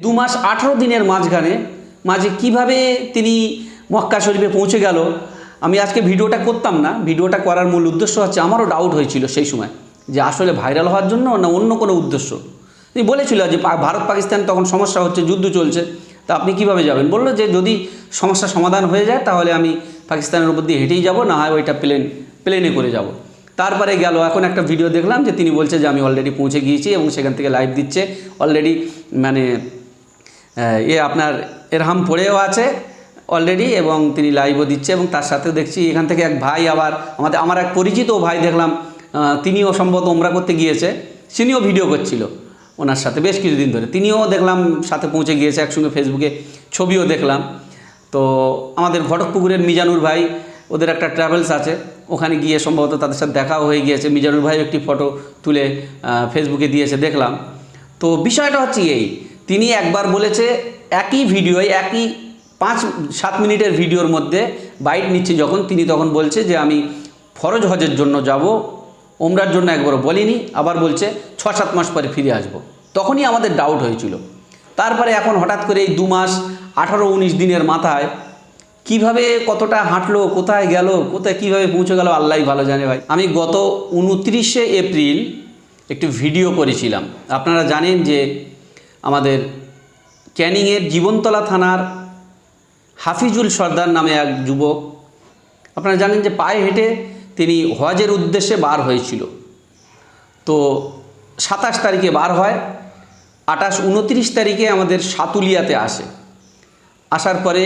দু মাস আঠারো দিনের মাঝখানে মাঝে কীভাবে তিনি মক্কা শরীফে পৌঁছে গেল, আমি আজকে ভিডিওটা করতাম না। ভিডিওটা করার মূল উদ্দেশ্য হচ্ছে আমারও ডাউট হয়েছিল সেই সময় যে আসলে ভাইরাল হওয়ার জন্য না অন্য কোনো উদ্দেশ্য। তিনি বলেছিল যে ভারত পাকিস্তান তখন সমস্যা হচ্ছে, যুদ্ধ চলছে, তা আপনি কীভাবে যাবেন? বলল যে যদি সমস্যা সমাধান হয়ে যায় তাহলে আমি পাকিস্তানের উপর দিয়ে হেঁটেই যাব, না হয় ওইটা প্লেন প্লেনে করে যাব। তারপরে গেল, এখন একটা ভিডিও দেখলাম যে তিনি বলছে যে আমি অলরেডি পৌঁছে গিয়েছি এবং সেখান থেকে লাইভ দিচ্ছে। অলরেডি মানে এ আপনার এরহাম পড়েও আছে অলরেডি এবং তিনি লাইভও দিচ্ছে এবং তার সাথে দেখছি, এখান থেকে এক ভাই আবার আমাদের, আমার এক পরিচিত ভাই দেখলাম তিনিও সম্ভবত ওমরা করতে গিয়েছে তিনিও ভিডিও করছিল ওনার সাথে বেশ কিছুদিন ধরে। তিনিও দেখলাম, সাথে পৌঁছে গিয়েছে একসঙ্গে ফেসবুকে ছবিও দেখলাম। তো আমাদের ঘটকপুকুরের মিজানুর ভাই, ওদের একটা ট্রাভেলস আছে, ওখানে গিয়ে সম্ভবত তাদের সাথে দেখাও হয়ে গিয়েছে। মিজানুর ভাই একটি ফটো তুলে ফেসবুকে দিয়েছে, দেখলাম। তো বিষয়টা হচ্ছে এই তিনি একবার বলেছে, একই ভিডিওয়, একই পাঁচ, সাত মিনিটের ভিডিওর মধ্যে বাইট নিচ্ছে যখন, তিনি তখন বলছে যে আমি ফরজ হজের জন্য যাব ওমরার জন্য একবারও বলিনি, আবার বলছে ছ সাত মাস পরে ফিরে আসব। তখনই আমাদের ডাউট হয়েছিল। তারপরে এখন হঠাৎ করে এই দু মাস আঠারো উনিশ দিনের মাথায়, কীভাবে কতটা হাঁটলো, কোথায় গেল, কোথায় কীভাবে পৌঁছে গেল আল্লাহ ভালো জানে ভাই। আমি গত উনত্রিশে এপ্রিল একটি ভিডিও করেছিলাম। আপনারা জানেন যে ক্যানিংয়ের জীবনতলা থানার হাফিজুল সর্দার নামে এক যুবক। আপনারা জানেন যে পায়ে হেঁটে তিনি হজের উদ্দেশ্যে বার হয়েছিল। তো সাতাশ তারিখে বার হয়, আঠাশ উনত্রিশ তারিখে আমাদের সাতুলিয়াতে আসে। আসার পরে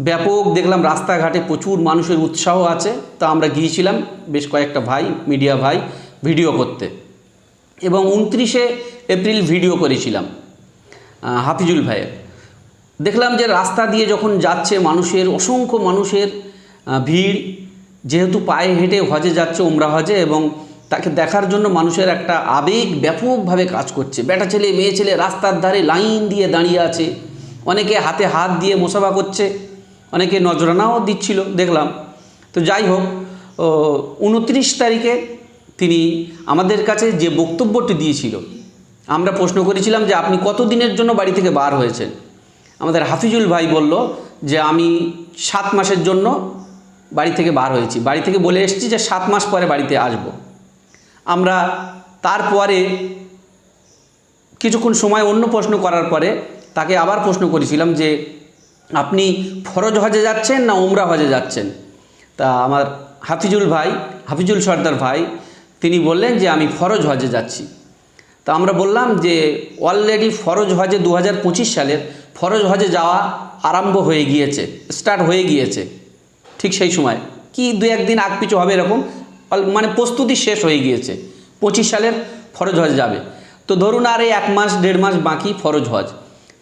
ব্যাপক দেখলাম রাস্তাঘাটে প্রচুর মানুষের উৎসাহ আছে। তা আমরা গিয়েছিলাম বেশ কয়েকটা ভাই, মিডিয়া ভাই, ভিডিও করতে। এবং উনত্রিশে এপ্রিল ভিডিও করেছিলাম। হাফিজুল ভাইয়ের। দেখলাম যে রাস্তা দিয়ে যখন যাচ্ছে মানুষের, অসংখ্য মানুষের ভিড়, যেহেতু পায়ে হেঁটে হজে যাচ্ছে ওমরা হজে এবং তাকে দেখার জন্য মানুষের একটা আবেগ ব্যাপকভাবে কাজ করছে। বেটা ছেলে, মেয়ে ছেলে রাস্তার ধারে লাইন দিয়ে দাঁড়িয়ে আছে। অনেকে হাতে হাত দিয়ে মোসাফা করছে, অনেকে নজরানাও দিচ্ছিল, দেখলাম। তো যাই হোক উনত্রিশ তারিখে তিনি আমাদের কাছে যে বক্তব্যটি দিয়েছিল আমরা প্রশ্ন করেছিলাম যে আপনি কত দিনের জন্য বাড়ি থেকে বার হয়েছেন? আমাদের হাফিজুল ভাই বলল যে আমি সাত মাসের জন্য বাড়ি থেকে বার হয়েছি। বাড়ি থেকে বলে এসেছি যে সাত মাস পরে বাড়িতে আসব। আমরা তারপরে কিছুক্ষণ সময় অন্য প্রশ্ন করার পরে তাকে আবার প্রশ্ন করেছিলাম যে আপনি ফরজ হজে যাচ্ছেন না উমরা হজে যাচ্ছেন? তা আমার হাফিজুল ভাই, হাফিজুল সর্দার ভাই, তিনি বললেন যে আমি ফরজ হজে যাচ্ছি। তা আমরা বললাম যে অলরেডি ফরজ হজে দু হাজার পঁচিশ সালের ফরজ হজে যাওয়া আরম্ভ হয়ে গিয়েছে স্টার্ট হয়ে গিয়েছে, ঠিক সেই সময়। কি দু একদিন আগ পিছু হবে এরকম? মানে প্রস্তুতি শেষ হয়ে গিয়েছে, পঁচিশ সালের ফরজ হজ যাবে। তো ধরুন আর এই এক মাস, দেড় মাস বাকি ফরজ হজ।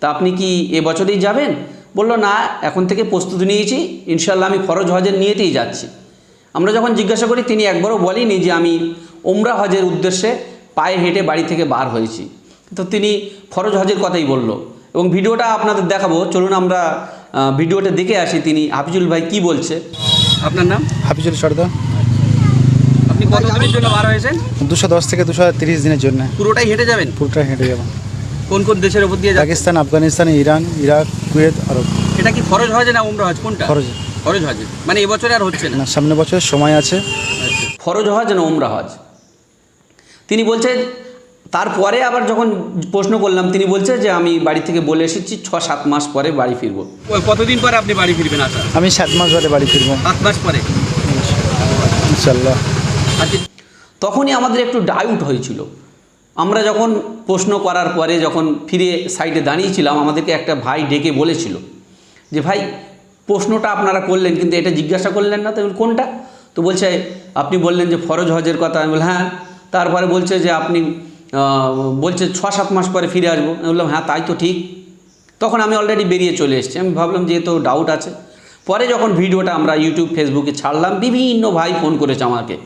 তা আপনি কি এবছরেই যাবেন? বলল, না, এখন থেকে প্রস্তুতি নিয়েছি ইনশাল্লাহ আমি ফরজ হজের নিয়েতেই যাচ্ছি। আমরা যখন জিজ্ঞাসা করি, তিনি একবারও বলেনি যে আমি ওমরা হজের উদ্দেশ্যে পায়ে হেঁটে বাড়ি থেকে বার হয়েছি। তো তিনি ফরজ হজের কথাই বলল। এবং ভিডিওটা আপনাদের দেখাবো। চলুন আমরা ভিডিওটা দেখে আসি তিনি হাফিজুল ভাই কি বলছে। আপনার নাম? হাফিজুল সর্দার। আপনি কত দিনের জন্য বার হয়েছেন? দুশো দশ থেকে দুশো তিরিশ দিনের জন্য। পুরোটাই হেঁটে যাবেন? পুরোটা হেঁটে যাবেন কোন কোন দেশের উপর দিয়ে Pakistan Afghanistan Iran Iraq Kuwait আরব। এটা কি ফরজ হজে না উমরা হজ? কোনটা? খরচ ফরজ হজে। মানে এবছরে আর হচ্ছে না? না সামনে বছর সময় আছে। ফরজ হজ না উমরা হজ? তিনি বলছে তারপরে আবার যখন প্রশ্ন করলাম তিনি বলছে যে আমি বাড়ি থেকে বলে এসেছি ছ সাত মাস পরে বাড়ি ফিরবো। কতদিন পরে আপনি বাড়ি ফিরবেন আসা আমি সাত মাস পরে বাড়ি ফিরবো। সাত মাস পরে? ইনশাল্লাহ আচ্ছা। তখনই আমাদের একটু ডাউট হয়েছিল। আমরা যখন প্রশ্ন করার পরে যখন ফিরে সাইডে দাঁড়িয়েছিলাম আমাদেরকে একটা ভাই ডেকে বলেছিল যে ভাই প্রশ্নটা আপনারা করলেন কিন্তু এটা জিজ্ঞাসা করলেন না। তো কোনটা? তো বলছে আপনি বললেন যে ফরজ হজের কথা। আমি বললাম হ্যাঁ। তারপরে বলছে যে আপনি বলছে ছ সাত মাস পরে ফিরে আসব। আমি বললাম হ্যাঁ তাই তো ঠিক। তখন আমি অলরেডি বেরিয়ে চলে এসেছি। আমি ভাবলাম যে এ তো ডাউট আছে। পরে যখন ভিডিওটা আমরা ইউটিউব ফেসবুকে ছাড়লাম, বিভিন্ন ভাই ফোন করেছে আমাকে।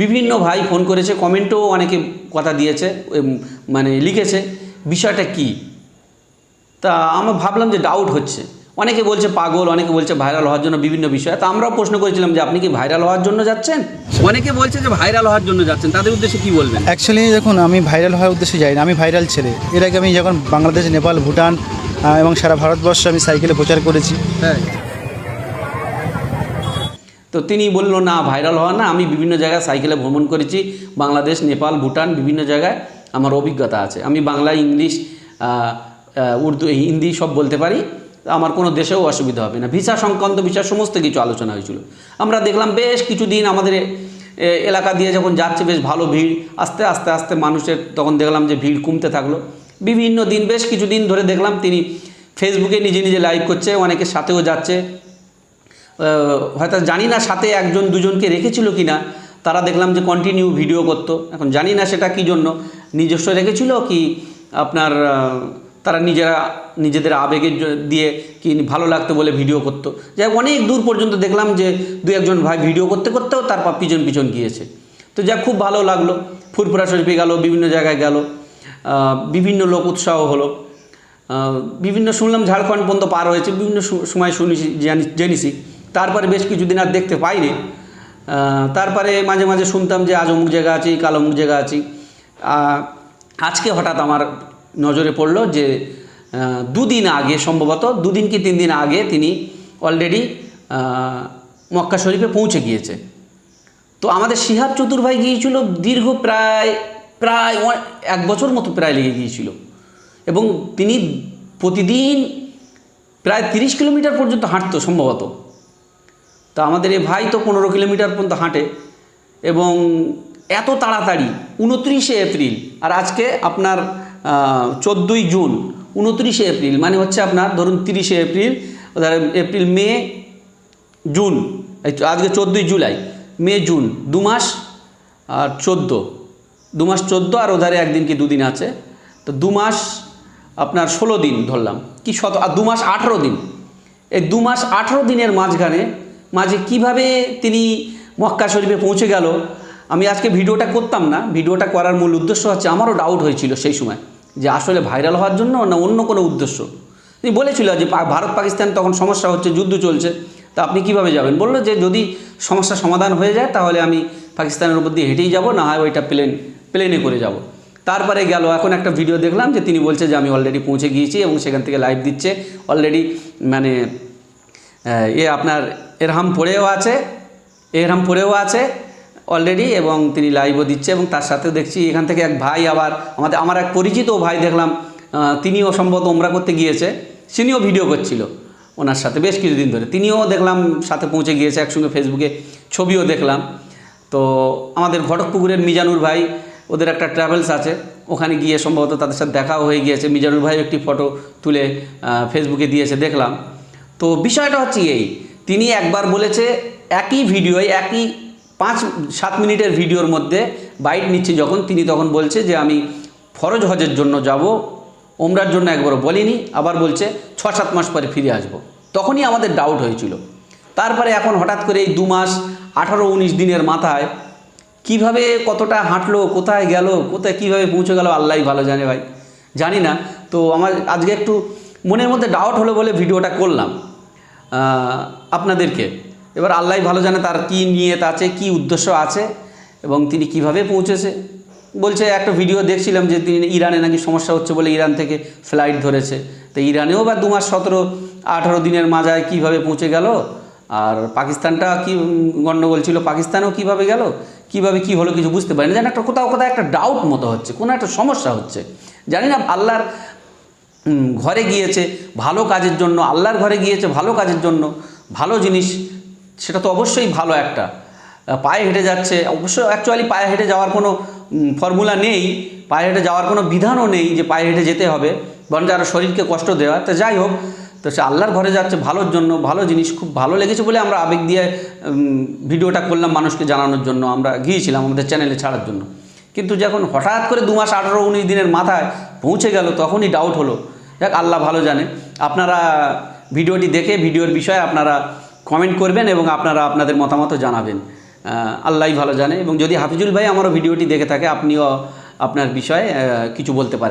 বিভিন্ন ভাই ফোন করেছে কমেন্টও অনেকে কথা দিয়েছে মানে লিখেছে, বিষয়টা কি? তা আমার ভাবলাম যে ডাউট হচ্ছে। অনেকে বলছে পাগল অনেকে বলছে ভাইরাল হওয়ার জন্য বিভিন্ন বিষয়। তো আমরাও প্রশ্ন করেছিলাম যে আপনি কি ভাইরাল হওয়ার জন্য যাচ্ছেন? অনেকে বলছে যে ভাইরাল হওয়ার জন্য যাচ্ছেন তাদের উদ্দেশ্যে কি বলবেন? অ্যাকচুয়ালি দেখুন আমি ভাইরাল হওয়ার উদ্দেশ্যে যাই না আমি ভাইরাল ছেলে। এর আগে আমি যখন বাংলাদেশ নেপাল ভুটান এবং সারা ভারতবর্ষে আমি সাইকেলে প্রচার করেছি। হ্যাঁ। তো তিনি বলল না ভাইরাল হওয়া না আমি বিভিন্ন জায়গায় সাইকেলে ভ্রমণ করেছি। বাংলাদেশ নেপাল ভুটান বিভিন্ন জায়গায় আমার অভিজ্ঞতা আছে। আমি বাংলা ইংলিশ উর্দু হিন্দি সব বলতে পারি। আমার কোনো দেশেও অসুবিধা হবে না। ভিসা সংক্রান্ত বিষয় সমস্ত কিছু আলোচনা হয়েছিল। আমরা দেখলাম বেশ কিছুদিন আমাদের এলাকা দিয়ে যখন যাচ্ছে বেশ ভালো ভিড়, আস্তে আস্তে আস্তে মানুষের তখন দেখলাম যে ভিড় কমতে থাকল। বিভিন্ন দিন, বেশ কিছুদিন ধরে দেখলাম তিনি ফেসবুকে নিজে নিজে লাইভ করছে অনেকের সাথেও যাচ্ছে। হয়তো জানি না সাথে একজন, দুজনকে রেখেছিল কি না তারা দেখলাম যে কন্টিনিউ ভিডিও করতো। এখন জানি না সেটা কি জন্য, নিজস্ব রেখেছিল কি আপনার তারা নিজেরা, নিজেদের আবেগের দিয়ে কি ভালো লাগতো বলে ভিডিও করতো। যাই অনেক দূর পর্যন্ত দেখলাম যে দু একজন ভাই ভিডিও করতে করতেও তারপর পিছন পিছন গিয়েছে। তো যা খুব ভালো লাগল। ফুরফুরা শরীফে গেল, বিভিন্ন জায়গায় গেল। বিভিন্ন লোক উৎসাহ হলো। বিভিন্ন শুনলাম ঝাড়খণ্ড পর্যন্ত পার হয়েছে, বিভিন্ন সময় শুনেছি জেনেছি। তারপরে বেশ কিছুদিন আর দেখতে পাইনি। তারপরে মাঝে মাঝে শুনতাম যে আজ অমুক জায়গা আছি, কাল অমুক জায়গা আছি। আজকে হঠাৎ আমার নজরে পড়ল যে দুদিন আগে সম্ভবত, দুদিন কি তিন দিন আগে তিনি অলরেডি মক্কা শরীফে পৌঁছে গিয়েছে। তো আমাদের শিহাব চতুর্ভাই গিয়েছিল দীর্ঘ প্রায় প্রায় এক বছর মতো প্রায় লেগে গিয়েছিল। এবং তিনি প্রতিদিন প্রায় তিরিশ কিলোমিটার পর্যন্ত হাঁটতো সম্ভবত। তা আমাদের এই ভাই তো পনেরো কিলোমিটার পর্যন্ত হাঁটে এবং এত তাড়াতাড়ি, উনত্রিশে এপ্রিল, আর আজকে আপনার চোদ্দোই জুন, উনত্রিশে এপ্রিল মানে হচ্ছে আপনার ধরুন তিরিশে এপ্রিল এপ্রিল, মে, জুন আজকে চোদ্দোই জুলাই, মে, জুন, দু মাস আর চোদ্দ। দু মাস চোদ্দ আর ওধারে একদিন কি দুদিন আছে? তো দু মাস আপনার ষোলো দিন ধরলাম। কি শত, আর দু মাস আঠেরো দিন। এই দু মাস আঠেরো দিনের মাঝখানে, মাঝে কীভাবে তিনি মক্কা শরীফে পৌঁছে গেল? আমি আজকে ভিডিওটা করতাম না, ভিডিওটা করার মূল উদ্দেশ্য হচ্ছে আমারও ডাউট হয়েছিল সেই সময় যে আসলে ভাইরাল হওয়ার জন্য না অন্য কোনো উদ্দেশ্য। তিনি বলেছিল যে ভারত পাকিস্তান তখন সমস্যা হচ্ছে, যুদ্ধ চলছে, তা আপনি কীভাবে যাবেন? বলল যে যদি সমস্যা সমাধান হয়ে যায় তাহলে আমি পাকিস্তানের উপর দিয়ে হেঁটেই যাব, না হয় ওইটা প্লেন প্লেনে করে যাব। তারপরে গেল, এখন একটা ভিডিও দেখলাম যে তিনি বলছে যে আমি অলরেডি পৌঁছে গিয়েছি এবং সেখান থেকে লাইভ দিচ্ছে। অলরেডি মানে এ আপনার এরহাম পড়েও আছে, এরহাম পড়েও আছে। অলরেডি এবং তিনি লাইভও দিচ্ছে এবং তার সাথেও দেখছি এখান থেকে এক ভাই আবার আমাদের, আমার এক পরিচিত ভাই দেখলাম তিনিও সম্ভবত ওমরা করতে গিয়েছে, তিনিও ভিডিও করছিল ওনার সাথে বেশ কিছুদিন ধরে। তিনিও দেখলাম সাথে পৌঁছে গিয়েছে একসঙ্গে ফেসবুকে ছবিও দেখলাম। তো আমাদের ঘটকপুকুরের মিজানুর ভাই, ওদের একটা ট্রাভেলস আছে, ওখানে গিয়ে সম্ভবত তাদের সাথে দেখাও হয়ে গিয়েছে। মিজানুর ভাই একটি ফটো তুলে ফেসবুকে দিয়েছে, দেখলাম। তো বিষয়টা হচ্ছে এই, তিনি একবার বলেছে একই ভিডিওয় একই পাঁচ, সাত মিনিটের ভিডিওর মধ্যে বাইট নিচ্ছে যখন, তিনি তখন বলছে যে আমি ফরজ হজের জন্য যাব ওমরার জন্য একবারও বলিনি, আবার বলছে ছ সাত মাস পরে ফিরে আসব। তখনই আমাদের ডাউট হয়েছিল। তারপরে এখন হঠাৎ করে এই দু মাস আঠারো, উনিশ দিনের মাথায় কীভাবে কতটা হাঁটলো, কোথায় গেল, কোথায় কীভাবে পৌঁছে গেল আল্লাহ ভালো জানে ভাই। জানি না। তো আমার আজকে একটু মনের মধ্যে ডাউট হলো বলে ভিডিওটা করলাম। আপনাদেরকে। এবার আল্লাহ ভালো জানে তার কী নিয়ত আছে, কি উদ্দেশ্য আছে এবং তিনি কীভাবে পৌঁছেছে। বলছে, একটা ভিডিও দেখছিলাম যে তিনি ইরানে নাকি সমস্যা হচ্ছে বলে ইরান থেকে ফ্লাইট ধরেছে। তো ইরানেও বা দু মাস সতেরো, আঠারো দিনের মাজায় কীভাবে পৌঁছে গেল? আর পাকিস্তানটা কি গণ্ডগোল ছিল, পাকিস্তানেও কীভাবে গেল? কীভাবে কি হলো কিছু বুঝতে পারি না যেন একটা কোথাও কোথাও একটা ডাউট মতো হচ্ছে, কোনো একটা সমস্যা হচ্ছে। জানি না, আল্লাহর ঘরে গিয়েছে, ভালো কাজের জন্য, আল্লাহর ঘরে গিয়েছে, ভালো কাজের জন্য, ভালো জিনিস সেটা তো অবশ্যই ভালো একটা। পায়ে হেঁটে যাচ্ছে। অবশ্য অ্যাকচুয়ালি পায়ে হেঁটে যাওয়ার কোনো ফর্মুলা নেই। পায়ে হেঁটে যাওয়ার কোনো বিধানও নেই যে পায়ে হেঁটে যেতে হবে। বরঞ্চ আরও শরীরকে কষ্ট দেওয়া। তো যাই হোক, তো সে আল্লাহর ঘরে যাচ্ছে ভালোর জন্য। ভালো জিনিস খুব ভালো লেগেছে বলে আমরা আবেগ দিয়ে ভিডিওটা করলাম মানুষকে জানানোর জন্য। আমরা গিয়েছিলাম আমাদের চ্যানেলে ছাড়ার জন্য। কিন্তু যখন হঠাৎ করে দু মাস আঠারো উনিশ দিনের মাথায় পৌঁছে গেল, তখনই ডাউট হলো। দেখ আল্লাহ ভালো জানে। আপনারা ভিডিওটি দেখে, ভিডিওর বিষয়ে আপনারা কমেন্ট করবেন এবং আপনারা আপনাদের মতামতও জানাবেন। আল্লাহই ভালো জানে এবং যদি হাফিজুল ভাই আমারও ভিডিওটি দেখে থাকে, আপনিও আপনার বিষয়ে কিছু বলতে পারেন।